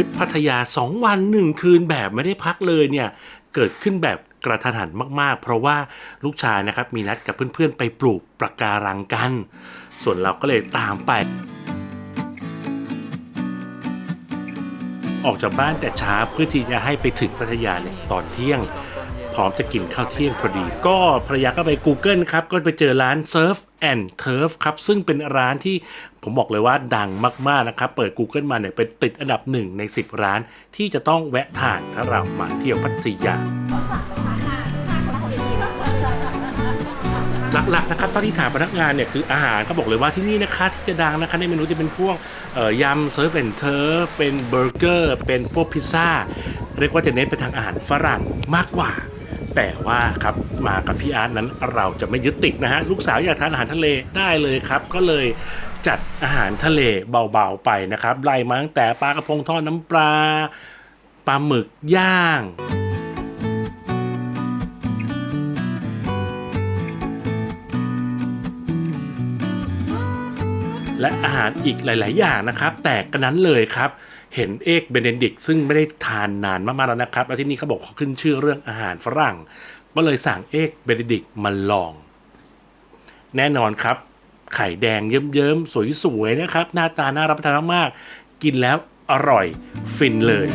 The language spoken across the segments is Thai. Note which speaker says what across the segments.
Speaker 1: ริปพัทยา 2 วัน 1 คืนแบบไม่ได้พักเลยเนี่ย เกิดขึ้นแบบกระทันหันมากๆ เพราะว่าลูกชายนะครับมีนัดกับเพื่อนๆ ไปปลูกปะการังกัน ส่วนเราก็เลยตามไป ออกจากบ้านแต่เช้าเพื่อที่จะให้ไปถึงพัทยาเนี่ยตอนเที่ยง พร้อมจะกินข้าวเที่ยงพอดี ก็ภรรยาก็ไป Google ครับ ก็ไปเจอร้าน Surf and Turf ครับ ซึ่งเป็นร้านที่ผมบอกเลยว่าดังมากๆนะครับ เปิด Google มาเนี่ยเป็นติดอันดับหนึ่งใน 10 ร้านที่จะต้องแวะทานถ้าเรามาเที่ยวพัทยาหลักๆนะครับตอนที่ถามพนักงานเนี่ยคืออาหารก็บอกเลยว่าที่นี่นะคะที่จะดังนะคะในเมนูจะเป็นพวกยำเซิร์ฟแอนเทอร์เป็นเบอร์เกอร์เป็นพวกพิซซ่า เรียกว่าจะเน้นไปทางอาหารฝรั่งมากกว่า แต่ว่าครับมากับพี่อาร์ตนั้นเราจะไม่ยึดติดนะฮะลูกสาวอยากทานอาหารทะเลได้เลยครับก็เลยจัดอาหารทะเลเบาๆไปนะครับไล่มาตั้งแต่ปลากระพงทอดน้ำปลาปลาหมึกย่างและอาหารอีกหลาย ๆ อย่างนะครับ แต่กระนั้นเลยครับ เห็นเอกเบเนดิกซึ่งไม่ได้ทานนานมากๆแล้วนะครับ แล้วที่นี่เขาบอกเขาขึ้นชื่อเรื่องอาหารฝรั่ง ก็เลยสั่งเอกเบเนดิกมาลอง แน่นอนครับ ไข่แดงเยิ้มๆ สวยๆนะครับ หน้าตาน่ารับประทานมากๆ กินแล้วอร่อยฟินเลย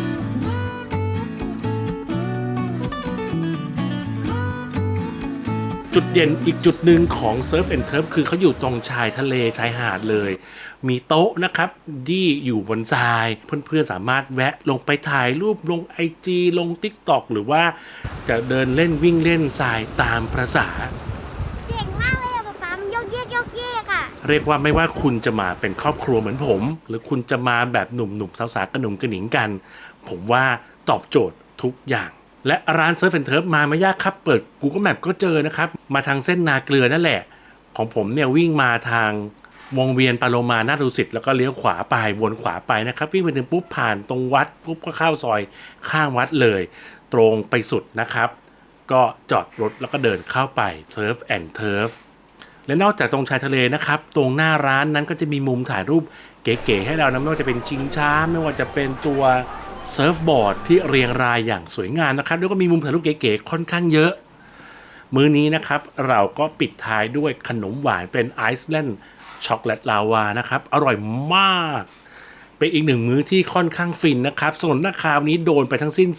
Speaker 1: จุดเด่นอีกจุดหนึ่งของ Surf and Turf คือเขาอยู่ตรงชายทะเลชายหาดเลย มีโต๊ะนะครับที่อยู่บนทราย เพื่อนๆสามารถแวะลงไปถ่ายรูปลง IG ลง TikTok หรือว่าจะเดินเล่นวิ่งเล่นทรายตามประษา
Speaker 2: เจ๋งมากเลยอะป๊าป๊ามันโยกเยกโยกเยกอะ
Speaker 1: เรียกว่าไม่ว่าคุณจะมาเป็นครอบครัวเหมือนผม หรือคุณจะมาแบบหนุ่มๆสาวๆกระหนุ่มกระหนิงกัน ผมว่าตอบโจทย์ทุกอย่าง และร้านเซิร์ฟแอนเทิร์ฟมาไม่ยากครับ เปิด Google Map ก็เจอนะครับ มาทางเส้นนาเกลือนั่นแหละ ของผมเนี่ยวิ่งมาทางวงเวียนปาโลมานาดุสิตแล้วก็เลี้ยวขวาไปวนขวาไปนะครับวิ่งไปถึงปุ๊บผ่านตรงวัดปุ๊บก็เข้าซอยข้างวัดเลย ตรงไปสุดนะครับ ก็จอดรถแล้วก็เดินเข้าไปเซิร์ฟแอนเทิร์ฟและนอกจากตรงชายทะเลนะครับ ตรงหน้าร้านนั้นก็จะมีมุมถ่ายรูปเก๋ๆให้เรานะไม่ว่าจะเป็นชิงช้า ไม่ว่าจะเป็นตัว เซิร์ฟบอร์ดที่เรียงรายอย่างสวยงามนะครับ แล้วก็มีมุมถ่ายรูปเก๋ๆค่อนข้างเยอะ มื้อนี้นะครับ เราก็ปิดท้ายด้วยขนมหวานเป็นไอซ์แลนด์ช็อกโกแลตลาวานะครับ อร่อยมาก เป็นอีกหนึ่งมื้อที่ค่อนข้างฟินนะครับส่วนราคาวันนี้โดนไปทั้งสิ้น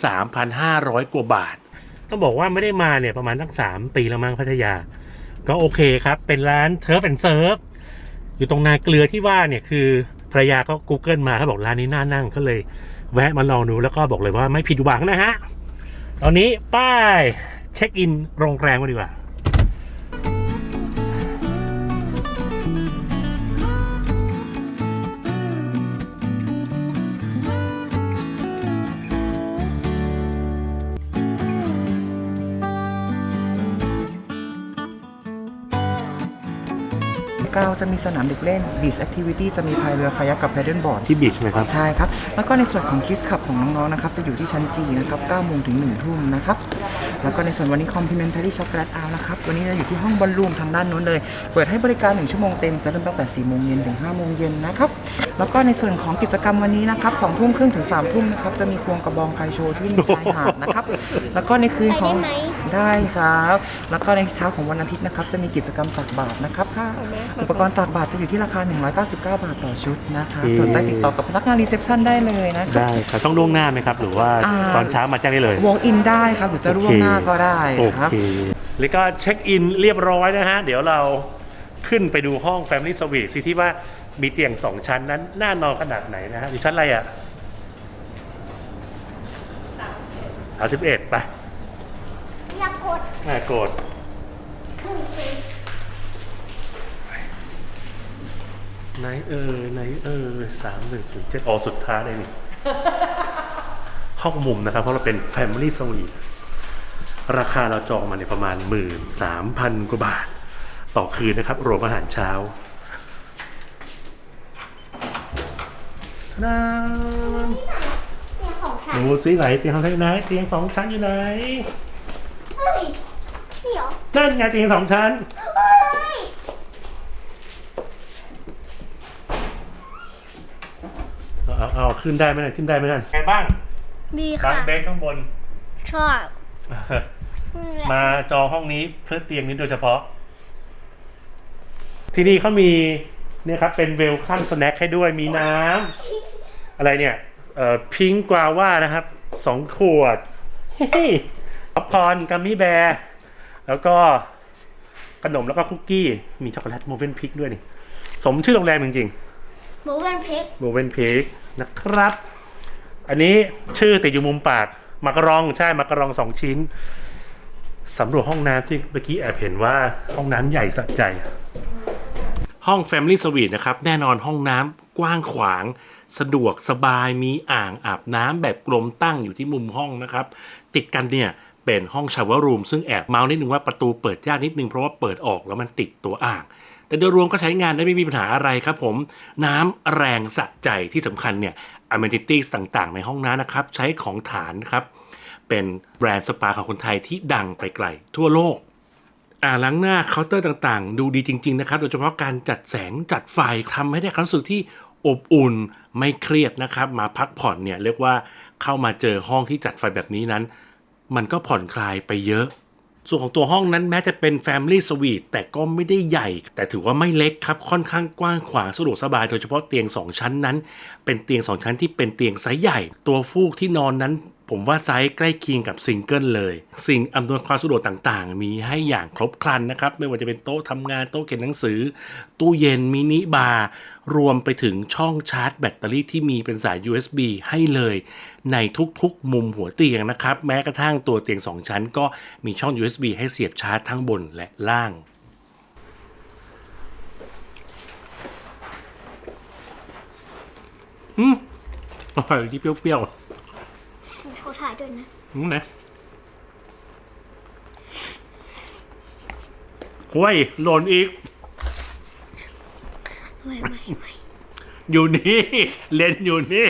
Speaker 1: 3,500 กว่าบาท ต้องบอกว่าไม่ได้มาเนี่ยประมาณตั้ง 3 ปีแล้วมั้งพัทยา ก็โอเคครับ เป็นร้านเทิร์ฟแอนด์เซิร์ฟอยู่ตรงนาเกลือที่ว่าเนี่ยคือภรรยาก็ Google มาเขาบอกร้านนี้น่านั่งก็เลย แวะมาลองดูแล้วก็บอกเลยว่าไม่ผิดหวังนะฮะ ตอนนี้ป้ายเช็คอินโรงแรมกันดีกว่า
Speaker 3: เก้าจะมีสนามเด็กเล่น Beach Activity จะมีพายเรือคายักกับ Paddle Board
Speaker 1: ที่บีชไหมครับ
Speaker 3: ใช่ครับ แล้วก็ในส่วนของคิสขับของน้องๆนะครับจะอยู่ที่ชั้นจีนะครับ9โมงถึง1ทุ่มนะครับแล้วก็ในส่วนวันนี้ Complimentary Chocolate Hour นะครับวันนี้เราอยู่ที่ห้องบอลลูมทางด้านนู้นเลย เปิดให้บริการ 1 ชั่วโมงเต็มจะเริ่มตั้งแต่4โมงเย็นถึง5โมงเย็นนะครับแล้วก็ในส่วนของกิจกรรมวันนี้นะครับ2ทุ่มครึ่งถึง3ทุ่มนะครับจะมีควงกระบองไฟโชว์ที่ชายหาดนะครับแล้วก็ในคืนของ
Speaker 2: ไปได้ไหม
Speaker 3: ได้ครับ แล้วก็ในเช้าของวันอาทิตย์นะครับจะมีกิจกรรมตักบาตรนะครับค่าอุปกรณ์ตักบาตรจะอยู่ที่ราคา 199 บาทต่อชุดนะคะ
Speaker 1: โอเค
Speaker 3: สนใจติดต่อกับพนักงานรีเซพชันได้เลยนะครับ
Speaker 1: ได้ครับต้องล่วงหน้าไหมครับ หรือว่า
Speaker 3: อ่า
Speaker 1: ตอนเช้ามาแจ้งได้เลย
Speaker 3: วงอินได้ครับหรือจะร่วงหน้าก็ได้
Speaker 1: โอ
Speaker 3: ครับ
Speaker 1: เคแล้วก็เช็คอินเรียบร้อยนะฮะ เดี๋ยวเราขึ้นไปดูห้อง Family Suite สิที่ว่ามีเตียงสองชั้นนั้นน่านอนขนาดไหนนะฮะอยู่ชั้นอะไรอะสามสิบเอ็ดไป
Speaker 2: อยากกด
Speaker 1: แม่โกรธไหนเออไหนเออสามหนึ่งศูนย์เจ็ดอ๋อสุดท้ายเลยนี่ ห้องมุมนะครับ เพราะเราเป็น Family Suite ราคาเราจองมาเนี่ยประมาณหมื่นสามพันกว่าบาท ต่อคืนนะครับรวมอาหารเช้าน้
Speaker 2: เนี่ยของฉัำน
Speaker 1: ดูซิไหนเตียงของใครไหนเตียงสองชั้นอยู่ไหน
Speaker 2: เฮ้ย นี่เหรอ
Speaker 1: นั่นไงเตียงสองชั้น
Speaker 2: เฮ้ย
Speaker 1: ก็เอาเอาขึ้นได้ไหมนั่นขึ้นได้ไหมนั่นไงบ้าง
Speaker 2: ดี
Speaker 1: บั
Speaker 2: ค่ะ
Speaker 1: งเบสข้างบน
Speaker 2: ชอบนี่แหละ
Speaker 1: มาจองห้องนี้เพื่อเตียงนี้โดยเฉพาะ ที่นี่เขามีเนี่ยครับเป็นเวลคัมสแน็คให้ด้วยมีน้ำอะไรเนี่ย เอ่อพิงกวาว่านะครับสองขวดเฮ้ยป๊อปคอร์นกัมมี่แบร์ แล้วก็ขนมแล้วก็คุกกี้ มีช็อกโกแลตโมเวนพิกด้วยนี่ สมชื่อโรงแรมจริง
Speaker 2: หมูเป็นพริก
Speaker 1: ๆโมเวนพิกนะครับ อันนี้ชื่อติดอยู่มุมปาก มักกะรองใช่ มักกะรองสองชิ้น สำรวจห้องน้ำที่เมื่อกี้แอบเห็นว่าห้องน้ำใหญ่สะใจ ห้อง Family Suite นะครับ แน่นอนห้องน้ำกว้างขวาง สะดวกสบายมีอ่างอาบน้ำแบบกลมตั้งอยู่ที่มุมห้องนะครับ ติดกันเนี่ย เป็นห้องชาวเวอร์รูมซึ่งแอบเมาส์นิดนึงว่าประตูเปิดยากนิดนึงเพราะว่าเปิดออกแล้วมันติดตัวอ่าง แต่โดยรวมก็ใช้งานได้ไม่มีปัญหาอะไรครับผม น้ำแรงสะใจที่สำคัญเนี่ย amenities ต่างๆ ในห้องน้ำนะครับ ใช้ของฐานครับ เป็นแบรนด์สปาของคนไทยที่ดังไปไกลทั่วโลกอ่าล้างหน้าเคาน์เตอร์ต่างๆ ดูดีจริง ๆ นะครับ โดยเฉพาะการจัดแสงจัดไฟทำให้ได้ความรู้สึกที่อบอุ่นไม่เครียดนะครับ มาพักผ่อนเนี่ยเรียกว่าเข้ามาเจอห้องที่จัดไฟแบบนี้นั้น มันก็ผ่อนคลายไปเยอะ ส่วนของตัวห้องนั้นแม้จะเป็น Family Suite แต่ก็ไม่ได้ใหญ่ แต่ถือว่าไม่เล็กครับ ค่อนข้างกว้างขวางสะดวกสบายโดยเฉพาะเตียง 2 ชั้นนั้น เป็นเตียง 2 ชั้นที่เป็นเตียงไซส์ใหญ่ ตัวฟูกที่นอนนั้น ผมว่าไซส์ใกล้เคียงกับซิงเกิลเลย สิ่งอำนวยความสะดวกต่างๆ มีให้อย่างครบครันนะครับ ไม่ว่าจะเป็นโต๊ะทำงานโต๊ะเขียนหนังสือ ตู้เย็นมินิบาร์รวมไปถึงช่องชาร์จแบตเตอรี่ที่มีเป็นสาย USB ให้เลย ในทุกๆ มุมหัวเตียงนะครับ แม้กระทั่งตัวเตียง 2 ชั้น ก็มีช่อง USB ให้เสียบชาร์จทั้งบนและล่างอืมอร่อยที่เปรี้ยวๆ
Speaker 2: เขาถ่ายด้วยนะ
Speaker 1: อืมนะห้วยหล่นอีก
Speaker 2: ไม่ไม่ไม่
Speaker 1: อยู่นี่เลนอยู่นี่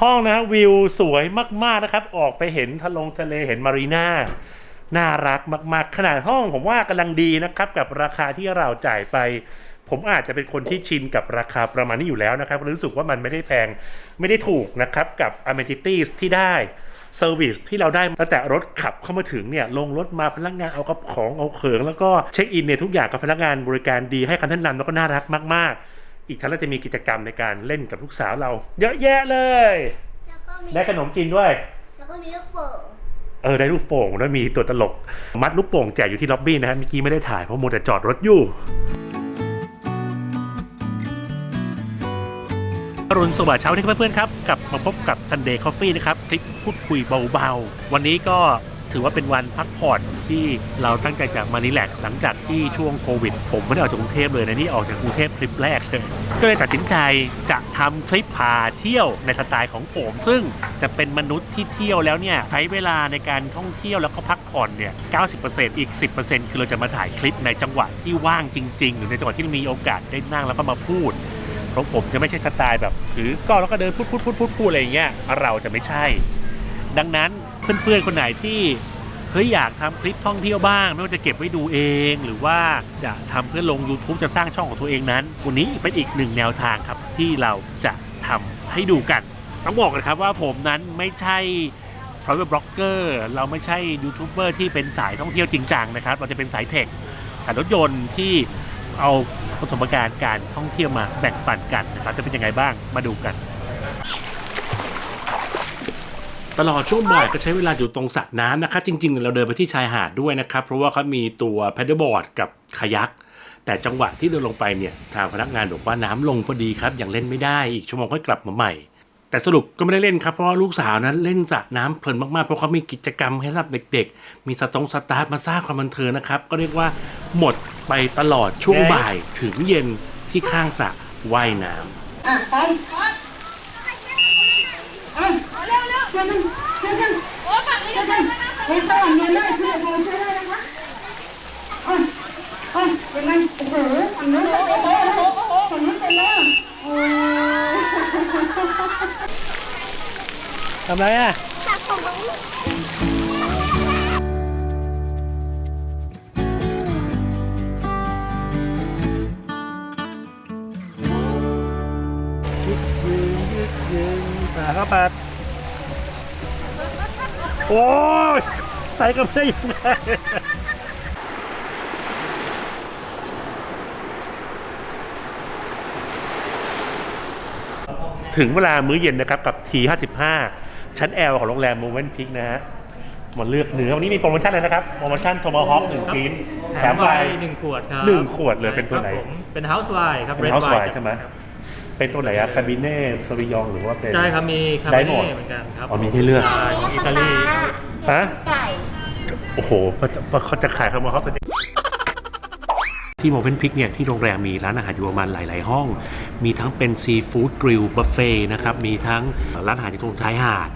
Speaker 1: ห้องนะวิวสวยมากๆนะครับ ออกไปเห็นทะลงทะเลเห็นมารีนาน่ารักมาก ๆ ขนาดห้องผมว่ากำลังดีนะครับ กับราคาที่เราจ่ายไป ผมอาจจะเป็นคนที่ชินกับราคาประมาณนี้อยู่แล้วนะครับ รู้สึกว่ามันไม่ได้แพงไม่ได้ถูกนะครับกับ amenities ที่ได้เซอร์วิสที่เราได้ตั้งแต่รถขับเข้ามาถึงเนี่ยลงรถมาพนักงานเอากระของเอาเขิง แล้วก็เช็คอินเนี่ยทุกอย่างกับพนักงานบริการดีให้คำแนะนำแล้วก็น่ารักมาก ๆ อีกทั้งเราจะมีกิจกรรมในการเล่นกับลูกสาวเรา เยอะแยะเลย
Speaker 2: แล้วก็มี
Speaker 1: ได้ขนมกินด้วย
Speaker 2: แล้วก็มีลูกโป่ง
Speaker 1: เออได้ลูกโป่งด้วยมีตัวตลก มัดลูกโป่งแจกอยู่ที่ล็อบบี้นะฮะเมื่อกี้ไม่ได้ถ่ายเพราะมัวแต่จอดรถอยู่ อรุณสวัสดิ์เช้าวันนี้ครับเพื่อนๆครับกลับมาพบกับ Sunday Coffee นะครับคลิปพูดคุยเบาๆ วันนี้ก็ถือว่าเป็นวันพักผ่อนที่เราตั้งใจจะมารีแลกซ์หลังจากที่ช่วงโควิด ผมไม่ได้ออกจากกรุงเทพเลยนะนี่ออกจากกรุงเทพทริปแรกเลยก็เลยตัดสินใจจะทำคลิปพาเที่ยวในสไตล์ของผม ซึ่งจะเป็นมนุษย์ที่เที่ยวแล้วเนี่ยใช้เวลาในการท่องเที่ยวแล้วก็พักผ่อนเนี่ย 90%อีก 10%คือเราจะมาถ่ายคลิปในจังหวะที่ว่างจริง ๆ หรือในจังหวะที่มีโอกาสได้นั่งแล้วก็มาพูด เพราะผมจะไม่ใช่สไตล์แบบถือกล้องแล้วก็เดินพูดพูดพูดพูดพูดอะไรอย่างเงี้ยเราจะไม่ใช่ ดังนั้นเพื่อนๆคนไหนที่เฮ้ยอยากทำคลิปท่องเที่ยวบ้าง ไม่ว่าจะเก็บไว้ดูเอง หรือว่าจะทำเพื่อลง YouTube จะสร้างช่องของตัวเองนั้น วันนี้เป็นอีกหนึ่งแนวทางครับที่เราจะทำให้ดูกัน ต้องบอกเลยครับว่าผมนั้นไม่ใช่ทราเวลบล็อกเกอร์เราไม่ใช่ยูทูบเบอร์ที่เป็นสายท่องเที่ยวจริงจังนะครับ เราจะเป็นสายเทคสายรถยนต์ที่ เอาประสบการณ์การท่องเที่ยวมาแบ่งปันกันนะครับจะเป็นยังไงบ้างมาดูกัน ตลอดช่วงบ่ายก็ใช้เวลาอยู่ตรงสระน้ำนะครับ จริง ๆ เราเดินไปที่ชายหาดด้วยนะครับ เพราะว่าเขามีตัวแพดเดิลบอร์ดกับคายักแต่จังหวะที่เดินลงไปเนี่ยทางพนักงานบอกว่าน้ำลงพอดีครับยังเล่นไม่ได้อีกชั่วโมงค่อยกลับมาใหม่ แต่สรุปก็ไม่ได้เล่นครับ เพราะว่าลูกสาวนั้นเล่นสระน้ำเพลินมากๆ เพราะเขามีกิจกรรมให้รับเด็ก ๆ มีสตรงสตาร์ทมาสร้างความบันเทิงนะครับ ก็เรียกว่าหมดไปตลอดช่วงบ่ายถึงเย็นที่ข้างสระว่ายน้ำ
Speaker 4: อะไปอะเร็วเร็วช่วยกันช่วยกันโอ้ฝั่งนี้กันเฮ้ยฝั่งนี้เลยช่วยกันช่วยได้ำไรอะจับผยืนยึ
Speaker 1: ดยืน
Speaker 2: หา
Speaker 1: ข้าวปัดโอ้ยใส่กับได้ยังไงถึงเวลามื้อเย็นนะครับกับที55 ชั้น L ของโรงแรม Movement Peak นะฮะมาเลือกเนื้อวันนี้มีโปรโมชั่นเลยนะครับ โปรโมชั่นโทมาฮอคหนึ่งชิ้น
Speaker 5: แถ
Speaker 1: แถ
Speaker 5: ม
Speaker 1: ม
Speaker 5: ไว
Speaker 1: ไป
Speaker 5: น์หนึ่งขวดครับ
Speaker 1: หนึ่งขวดเลยเป็นตัวไหน
Speaker 5: ครับผมเป็น House w i ครับ
Speaker 1: เป็น
Speaker 5: Red
Speaker 1: House
Speaker 5: Wine
Speaker 1: Wine ใช่ไหมเป็นตัวไหนอะคาบิเน่สวิยองหรือว่าเป็น
Speaker 5: ใช่ครับมีคา
Speaker 1: ได้
Speaker 5: เฟ่
Speaker 1: หมด
Speaker 5: เหมือนกันครับ
Speaker 1: อ๋อมีให้เลือก
Speaker 5: ใช่ของอิตาลี
Speaker 1: ฮะ
Speaker 2: ไก่
Speaker 1: โอ้โหเขาจะเขาจะขายคำว่าเขาเป็นที่โมเ e นพิกเนี่ยที่โรงแรมมีร้านอาหารอยู่ประมาณหลาย ๆ ห้อง มีทั้งเป็นซีฟู้ดกริลบุฟเฟ่นะครับมีทั้งร้านอาหารที่ตรงชายหาด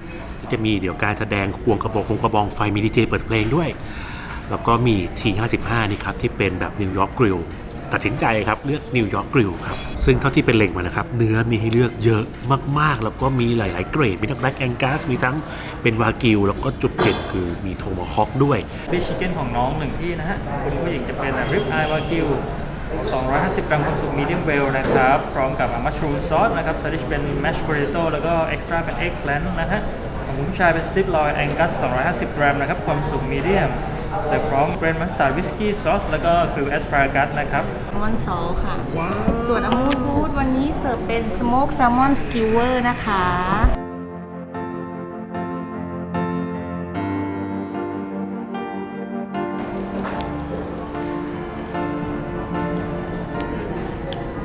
Speaker 1: จะมีเดี๋ยวการแสดงควงกระบอกคงกระบองไฟมีดีเจเปิดเพลงด้วย แล้วก็มี T55 นี่ครับที่เป็นแบบนิวยอร์กกริลตัดสินใจครับเลือกนิวยอร์กกริลครับซึ่งเท่าที่เป็นเล็งมานะครับ เนื้อมีให้เลือกเยอะมากๆ แล้วก็มีหลาย ๆ เกรด มีทั้งแบล็กแองกัสมีทั้งเป็นวากิว แล้วก็จุดเด่นคือมีโทมาฮอคด้วย
Speaker 5: ฟิชชิคเก้นของน้องหนึ่งที่นะฮะคุณผู้หญิงจะเป็นริบอ y ยวากิว 250 กรัมความสุขมีเดียมเวลนะครับ พร้อมกับมัชรูมซอสนะครับซาดิชเป็นแมชโพเตโต้แล้วก็เอ็กซ์ตร้าเป็นเอ็กแลนนะฮะ ของคุณผู้ชายเป็นสติปลอยแองกัส 250 กรัมนะครับ ความสุขมีเดียมเสิร์ฟพร้อมเบรนมัสตาร์ดวิสกี้ซอสแล้วก็กริลแอสพารากัสนะครับ
Speaker 6: วันเสาร์ค่ะส่วนอมูดบูธวันนี้เสิร์ฟเป็นสโมกแซลมอนสกิวเวอร์นะคะ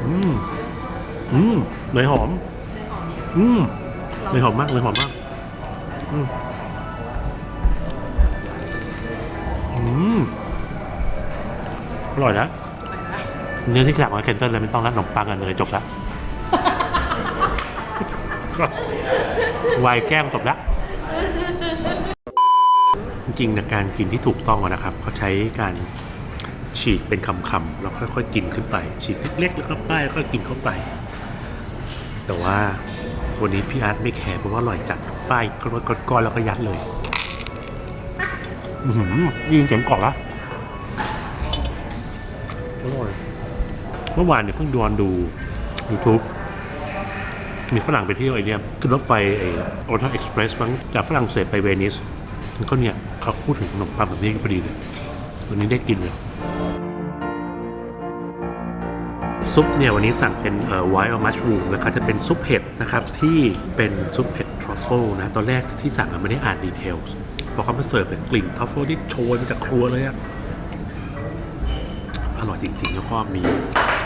Speaker 1: อืมอืมเนยหอม อืมเนยหอมมากเนยหอมมาก อืมอืมอร่อยนะเนื้อที่จากมาแคนเซิลเลยไม่ต้องรัดขนมปังกันเลยจบละวายแก้มจบละจริงๆนะการกินที่ถูกต้องอะนะครับเขาใช้การฉีกเป็นคำๆแล้วค่อยๆกินขึ้นไป ฉีกเล็กๆแล้วก็ป้ายแล้วก็กินเข้าไป แต่ว่าวันนี้พี่อาร์ตไม่แคร์เพราะว่าอร่อยจัด ป้ายก้อนแล้วก็ยัดเลย อือยินเสียงกรอบละอร่อยเมื่อวานเนี่ยเพิ่งดวนดู YouTube มีฝรั่งไปเที่ยวไอเนี่ยขึ้นรถไฟไอโอทัลเอ็กซ์เพรสมั้งจากฝรั่งเศสไปเวนิสมันก็เนี่ยเขาพูดถึงขนมปังแบบนี้พอดีเลยวันนี้ได้กินเลย ซุปเนี่ยวันนี้สั่งเป็นเอ่อไวท์ออมัชรูมนะครับจะเป็นซุปเห็ดนะครับที่เป็นซุปเห็ดทรัฟเฟิลนะตอนแรกที่สั่งไม่ได้อ่านดีเทลส์พอเขามาเสิร์ฟเป็นกลิ่นทรัฟเฟิลที่โชยมาจากครัวเลยอะอร่อยจริงๆแล้วก็มี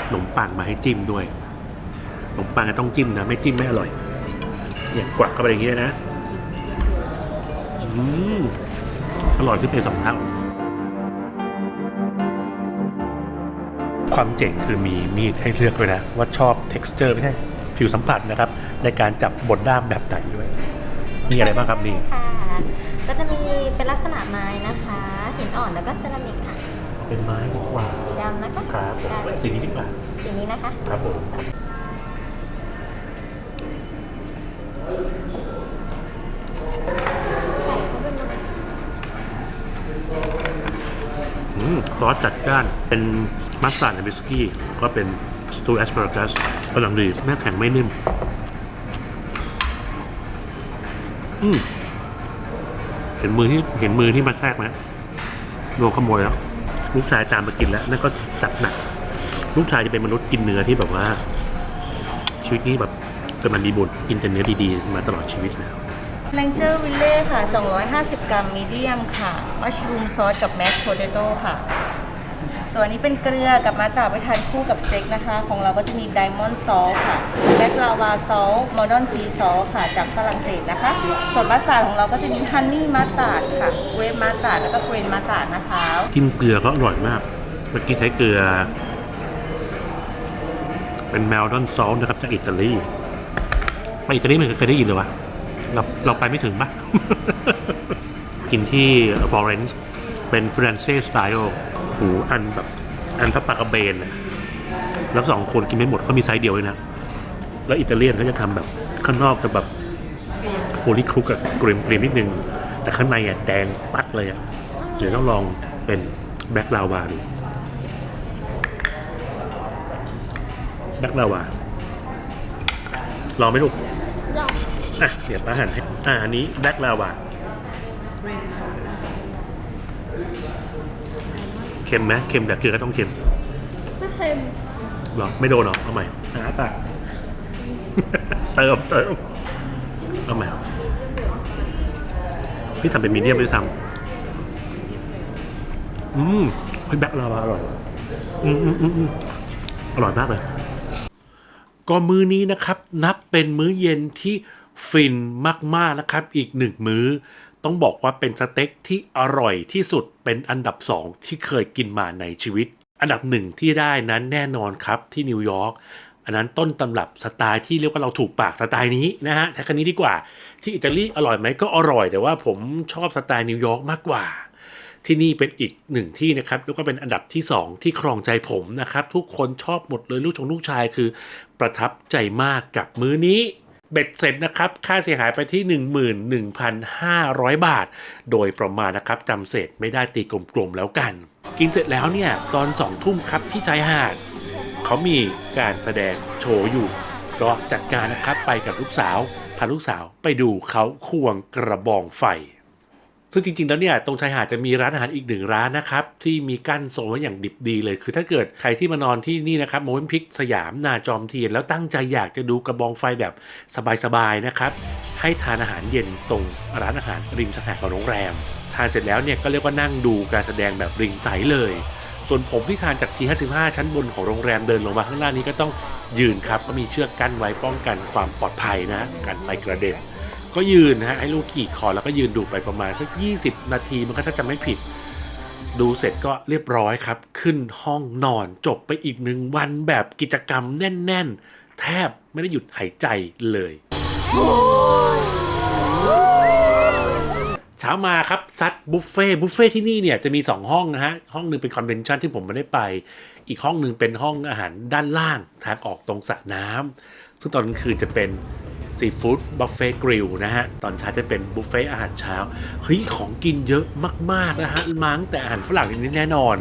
Speaker 1: ขนมปังมาให้จิ้มด้วยขนมปังต้องจิ้มนะ ไม่จิ้มไม่อร่อยเนี่ยกวักเข้าไปอย่างนี้นะ อืมอร่อยขึ้นไปสองเท่า ความเจ๋งคือมีมีดให้เลือกด้วยนะ ว่าชอบ texture ไม่ใช่ผิวสัมผัสนะครับ ในการจับบนด้ามแบบไหนด้วย มีอะไรบ้างครับนี่
Speaker 2: ค่ะก็จะมีเป็นลักษณะไม้นะคะหินอ่อนแล้วก็เซรามิกค่ะ
Speaker 1: เป็นไม้ดีกว่า
Speaker 2: สีดำนะคะ
Speaker 1: ครับผม
Speaker 2: ได้
Speaker 1: สีนี้ดีกว่า
Speaker 2: สีนี้นะคะ
Speaker 1: ครับผมอืมซอสจัดจ้านเป็น มัสตาร์ดและบิสกี้ก็เป็นสตูแอสพารากัสกำลังดีแม่แข็งไม่นิ่ม อืมเห็นมือที่เห็นมือที่มาแทรกไหมโดนขโมยแล้วลูกชายตามมากินแล้วนั่นก็จัดหนัก ลูกชายจะเป็นมนุษย์กินเนื้อที่แบบว่า ชีวิตนี้แบบกำลังดีบุญกินแต่เนื้อดีๆ มาตลอดชีวิตแล้ว
Speaker 6: แรงเจอร์วิลเล่ค่ะ 250 กรัมมีเดียมค่ะมัชรูมซอสกับแมชโพเตโต้ค่ะ ส่วนอันนี้เป็นเกลือกับมาตาไปทานคู่กับสเต็กนะคะ ของเราก็จะมีไดมอนด์ซอสค่ะแบล็กลาวาซอสมอร์ดอนซีซอสค่ะ จากฝรั่งเศสนะคะ ส่วนมาตาของเราก็จะมีฮันนี่มาตาค่ะเกรนมาตาแล้วก็เกรนมาตานะคะ
Speaker 1: กินเกลือก็อร่อยมาก เมื่อกี้ใช้เกลือ เป็นแมวดอนซอลนะครับจากอิตาลีไปอิตาลีมันเคยได้ยินเลยวะเราเราไปไม่ถึงปะกินที่ฟลอเรนซ์เป็นฟรานเซ่สไตล์ หูอันแบบอันพระปากกระเบนอะแล้วสองคนกินไม่หมดเขามีไซส์เดียวเลยนะ แล้วอิตาเลียนเขาจะทำแบบข้างนอกจะแบบโฟลิคลุกอะเกรียมเกรียมนิดนึง แต่ข้างในอะแดงปัดเลยอะเดี๋ยวต้องลองเป็นแบล็กลาวาดูแบล็กลาวาลองไหมลูกอะเสียบอาหารให้อ่าอันนี้แบล็กลาวา เค็มไหมเค็มแบบคือก็ต้องเค็ม
Speaker 2: ไม่เค็ม
Speaker 1: หรอไม่โดนหรอเอาใหม่หาตักเติมเติมเอาใหม่พี่ทำเป็นมีเดียมด้วยซ้ำอืมเฮ้ยแบล็กลาวาอร่อยอืมอืมอืมอืมอร่อยมากเลย ก็มื้อนี้นะครับ นับเป็นมื้อเย็นที่ฟินมากๆนะครับ อีกหนึ่งมื้อ ต้องบอกว่าเป็นสเต็กที่อร่อยที่สุดเป็นอันดับสองที่เคยกินมาในชีวิต อันดับหนึ่งที่ได้นั้นแน่นอนครับที่นิวยอร์กอันนั้นต้นตำรับสไตล์ที่เรียกว่าเราถูกปากสไตล์นี้นะฮะใช้คำนี้ดีกว่า ที่อิตาลีอร่อยไหมก็อร่อย แต่ว่าผมชอบสไตล์นิวยอร์กมากกว่า ที่นี่เป็นอีกหนึ่งที่นะครับแล้วก็เป็นอันดับที่ 2 ที่ครองใจผมนะครับ ทุกคนชอบหมดเลยลูกชงลูกชายคือประทับใจมากกับมื้อนี้ เบ็ดเสร็จนะครับ ค่าเสียหายไปที่ 11,500 บาท โดยประมาณนะครับจำเศษไม่ได้ตีกลมๆแล้วกัน กินเสร็จแล้วเนี่ยตอน2ทุ่มครับที่ชายหาดเขามีการแสดงโชว์อยู่ก็จัดการนะครับไปกับลูกสาวพาลูกสาวไปดูเขาควงกระบองไฟ ซึ่งจริงๆ แล้วเนี่ยตรงชายหาดจะมีร้านอาหารอีกหนึ่งร้านนะครับ ที่มีกั้นโซนไว้อย่างดิบดีเลย คือถ้าเกิดใครที่มานอนที่นี่นะครับโมเมนพิกสยามนาจอมเทียน แล้วตั้งใจอยากจะดูกระบองไฟแบบสบายๆนะครับ ให้ทานอาหารเย็นตรงร้านอาหารริมชายหาดของโรงแรม ทานเสร็จแล้วเนี่ยก็เรียกว่านั่งดูการแสดงแบบริงใสเลย ส่วนผมที่ทานจากที55ชั้นบนของโรงแรมเดินลงมาข้างล่างนี้ก็ต้องยืนครับก็มีเชือกกั้นไว้ป้องกันความปลอดภัยนะการไฟกระเด็น ก็ยืนนะฮะให้ลูกขี่คอแล้วก็ยืนดูไปประมาณสัก 20 นาทีมันก็ถ้าจะไม่ผิด ดูเสร็จก็เรียบร้อยครับ ขึ้นห้องนอนจบไปอีกหนึ่งวันแบบกิจกรรมแน่น ๆ แทบไม่ได้หยุดหายใจเลยเช้ามาครับซัดบุฟเฟ่บุฟเฟ่ที่นี่เนี่ยจะมี 2 ห้องนะฮะ ห้องหนึ่งเป็นคอนเวนชั่นที่ผมไม่ได้ไป อีกห้องหนึ่งเป็นห้องอาหารด้านล่าง ทางออกตรงสระน้ำซึ่งตอนกลางคืนจะเป็น ซีฟู้ดบุฟเฟ่กริลนะฮะ ตอนเช้าจะเป็นบุฟเฟ่อาหารเช้า เฮ้ย ของกินเยอะมาก ๆ นะฮะ มั้งแต่อาหารฝรั่งนี่แน่นอน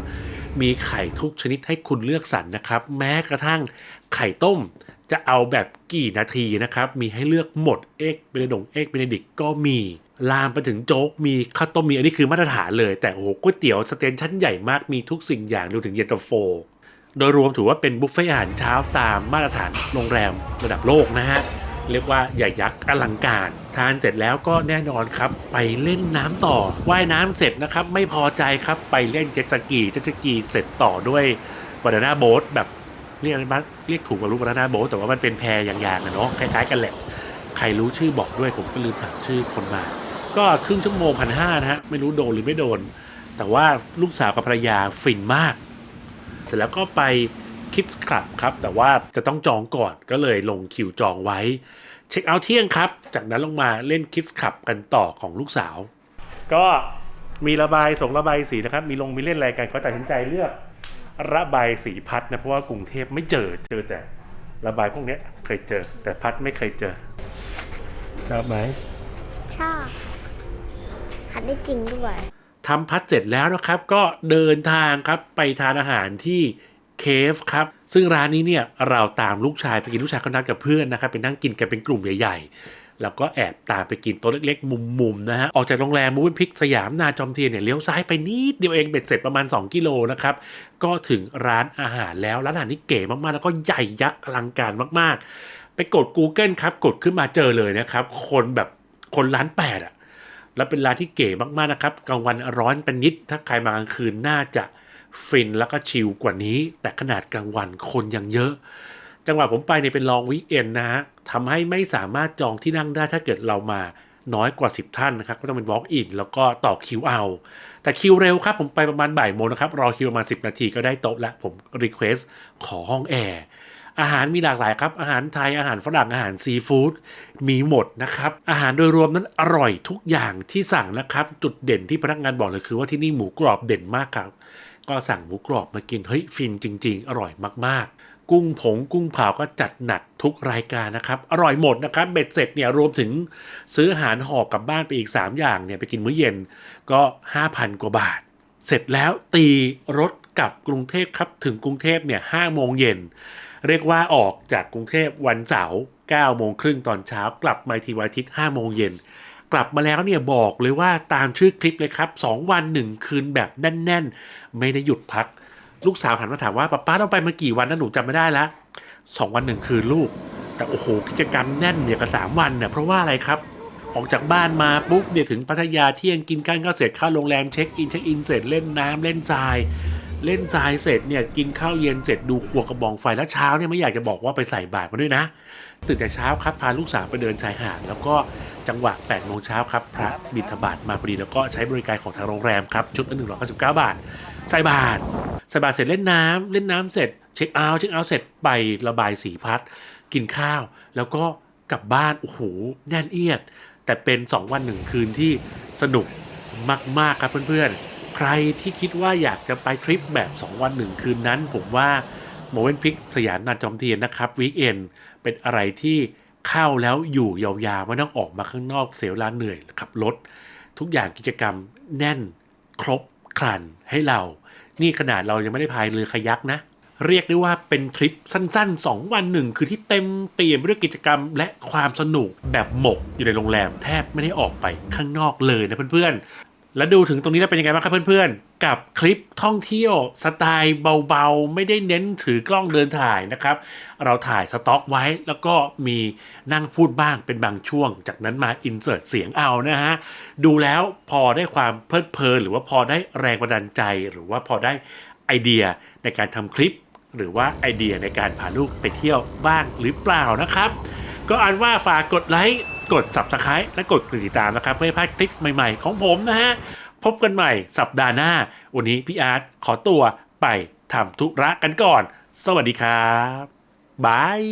Speaker 1: มีไข่ทุกชนิดให้คุณเลือกสรรนะครับ แม้กระทั่งไข่ต้มจะเอาแบบกี่นาทีนะครับ มีให้เลือกหมดเอ็กเบนดงเอ็กเบนดิกก็มี ลามไปถึงโจ๊ก มีข้าวต้มมีอันนี้คือมาตรฐานเลย แต่โอ้โหก๋วยเตี๋ยวสเตนชั้นใหญ่มากมีทุกสิ่งอย่างรวมถึงเย็นตาโฟ โดยรวมถือว่าเป็นบุฟเฟ่อาหารเช้าตามมาตรฐานโรงแรมระดับโลกนะฮะ เรียกว่าใหญ่ยักษ์อลังการ ทานเสร็จแล้วก็แน่นอนครับ ไปเล่นน้ำต่อว่ายน้ำเสร็จนะครับ ไม่พอใจครับไปเล่นเจ็ตสกีเจ็ตสกีเสร็จต่อด้วยบานาน่าโบ๊ทแบบเรียกอะไรบ้างเรียกถูกกว่ารูปบานาน่าโบ๊ทแต่ว่ามันเป็นแพยางๆนะเนาะคล้ายๆกันแหละใครรู้ชื่อบอกด้วยผมก็ลืมถามชื่อคนมา ก็ครึ่งชั่วโมงพันห้านะฮะไม่รู้โดนหรือไม่โดน แต่ว่าลูกสาวกับภรรยาฟินมาก เสร็จแล้วก็ไป คิดคลับครับ แต่ว่าจะต้องจองก่อนก็เลยลงคิวจองไว้ เช็คเอาท์เที่ยงครับ จากนั้นลงมาเล่นคิดคลับกันต่อของลูกสาว ก็มีระบายส่งระบายสีนะครับ มีลงมีเล่นอะไรกันก็ตัดสินใจเลือกระบายสีพัดนะ เพราะว่ากรุงเทพไม่เจอเจอแต่ระบายพวกเนี้ยเคยเจอ แต่พัดไม่เคยเจอชอบไหม
Speaker 7: ชอบหัดได้จริงด้วย
Speaker 1: ทำพัดเสร็จแล้วนะครับ ก็เดินทางครับไปทานอาหารที่ เคฟครับ ซึ่งร้านนี้เนี่ยเราตามลูกชายไปกินลูกชายเขานัดกับเพื่อนนะครับไปนั่งกินกันเป็นกลุ่มใหญ่ๆ แล้วก็แอบตามไปกินโต๊ะเล็กๆ มุมๆนะฮะออกจากโรงแรมมูนพิกสยามนาจอมเทียนเนี่ยเลี้ยวซ้ายไปนิดเดียวเองเบ็ดเสร็จประมาณ 2 กิโลนะครับก็ถึงร้านอาหารแล้วร้านอาหารนี่เก๋มากๆ แล้วก็ใหญ่ยักษ์อลังการมากๆ ไปกด Google ครับกดขึ้นมาเจอเลยนะครับคนแบบคนล้านแปดอะแล้วเป็นร้านที่เก๋มากๆนะครับกลางวันร้อนเป็นนิดถ้าใครมากลางคืนน่าจะ ฟินแล้วก็ชิลกว่านี้ แต่ขนาดกลางวันคนยังเยอะ จังหวะผมไปเนี่ยเป็นลองวีคเอนนะฮะทำให้ไม่สามารถจองที่นั่งได้ถ้าเกิดเรามาน้อยกว่า 10 ท่านนะครับ ก็ต้องเป็น walk in แล้วก็ต่อคิวเอา แต่คิวเร็วครับ ผมไปประมาณบ่ายโมงนะครับ รอคิวประมาณ 10 นาทีก็ได้โต๊ะแล้วผมรีเควสขอห้องแอร์อาหารมีหลากหลายครับ อาหารไทยอาหารฝรั่งอาหารซีฟู้ดมีหมดนะครับ อาหารโดยรวมนั้นอร่อยทุกอย่างที่สั่งนะครับ จุดเด่นที่พนักงานบอกเลยคือว่าที่นี่หมูกรอบเด่นมากครับ ก็สั่งหมูกรอบมากินเฮ้ยฟินจริง ๆ อร่อยมากๆ กุ้งผงกุ้งเผาก็จัดหนักทุกรายการนะครับ อร่อยหมดนะครับเบ็ดเสร็จเนี่ยรวมถึงซื้ออาหารห่อกลับบ้านไปอีก 3 อย่างเนี่ยไปกินมื้อเย็นก็ 5,000 กว่าบาท เสร็จแล้วตีรถกลับกรุงเทพครับถึงกรุงเทพเนี่ยห้าโมงเย็นเรียกว่าออกจากกรุงเทพวันเสาร์9โมงครึ่งตอนเช้ากลับมาทีวันอาทิตย์5โมงเย็น กลับมาแล้วเนี่ยบอกเลยว่าตามชื่อคลิปเลยครับ 2 วัน 1 คืนแบบแน่น ๆ ไม่ได้หยุดพัก ลูกสาวหันมาถามว่าป๊าป๊าเราไปมากี่วันนะหนูจำไม่ได้ละสองวันหนึ่งคืนลูก แต่โอ้โหกิจกรรมแน่นเนี่ยกับสามวันเนี่ยเพราะว่าอะไรครับออกจากบ้านมาปุ๊บเนี่ยถึงพัทยาเที่ยงกินข้าวเสร็จเข้าโรงแรมเช็คอินเช็คอินเสร็จเล่นน้ำเล่นทราย เล่นทรายเสร็จเนี่ยกินข้าวเย็นเสร็จดูครัวกระบองไฟแล้วเช้าเนี่ยไม่อยากจะบอกว่าไปใส่บาตรมาด้วยนะ ตื่นแต่เช้าครับพาลูกสาวไปเดินชายหาดแล้วก็จังหวะ8โมงเช้าครับพระบิณฑบาตมาพอดีแล้วก็ใช้บริการของทางโรงแรมครับชุดละ199 บาท ใส่บาตรใส่บาตรเสร็จเล่นน้ำเล่นน้ำเสร็จเช็คเอาท์เช็คเอาท์เสร็จไประบายสีพัด กินข้าว แล้วก็กลับบ้านโอ้โหแน่นเอียด แต่เป็น 2 วันหนึ่งคืนที่สนุกมาก ๆ ครับเพื่อนๆ ใครที่คิดว่าอยากจะไปทริปแบบ 2 วัน1คืนนั้น ผมว่า โมเวนพิกสยามนาจอมเทียนนะครับวีคเอนเป็นอะไรที่เข้าแล้วอยู่ยาวๆไม่ต้องออกมาข้างนอกเสียเวลาเหนื่อยขับรถ ทุกอย่างกิจกรรมแน่นครบครันให้เรา นี่ขนาดเรายังไม่ได้พายเรือคายักนะ เรียกได้ว่าเป็นทริปสั้น ๆ 2 วันหนึ่งคือที่เต็มเปี่ยมด้วยกิจกรรมและความสนุกแบบหมกอยู่ในโรงแรมแทบไม่ได้ออกไปข้างนอกเลยนะเพื่อน แล้วดูถึงตรงนี้แล้วเป็นยังไงบ้างครับเพื่อนๆ กับคลิปท่องเที่ยวสไตล์เบาๆ ไม่ได้เน้นถือกล้องเดินถ่ายนะครับ เราถ่ายสต็อกไว้แล้วก็มีนั่งพูดบ้างเป็นบางช่วง จากนั้นมาอินเสิร์ตเสียงเอานะฮะ ดูแล้วพอได้ความเพลิดเพลิน หรือว่าพอได้แรงบันดาลใจ หรือว่าพอได้ไอเดียในการทำคลิป หรือว่าไอเดียในการพาลูกไปเที่ยวบ้างหรือเปล่านะครับ ก็อันว่าฝากกดไลค์ กด Subscribe และกดติดตามนะครับเพื่อไม่พลาดคลิปใหม่ๆ ของผมนะฮะ พบกันใหม่สัปดาห์หน้า วันนี้พี่อาร์ตขอตัวไปทำธุระกันก่อน สวัสดีครับบาย